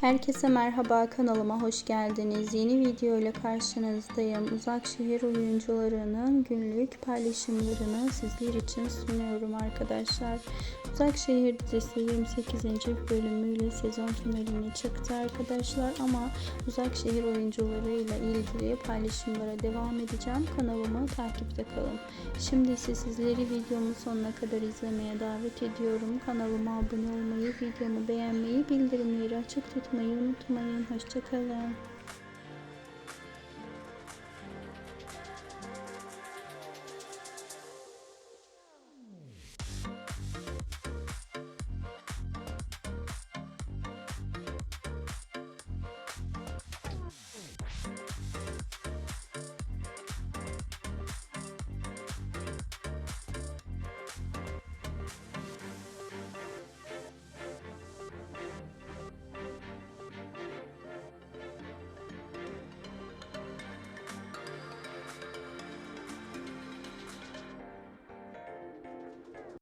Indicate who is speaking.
Speaker 1: Herkese merhaba kanalıma hoş geldiniz. Yeni video ile karşınızdayım. Uzak şehir oyuncularının günlük paylaşımlarını sizler için sunuyorum arkadaşlar. Uzak şehir dizisi 28. bölümüyle sezon finaline çıktı arkadaşlar ama uzak şehir oyuncularıyla ilgili paylaşımlara devam edeceğim. Kanalımı takipte kalın. Şimdi ise sizleri videomun sonuna kadar izlemeye davet ediyorum. Kanalıma abone olmayı, videomu beğenmeyi, bildirimleri açık tutmayı unutmayın. Hoşçakalın.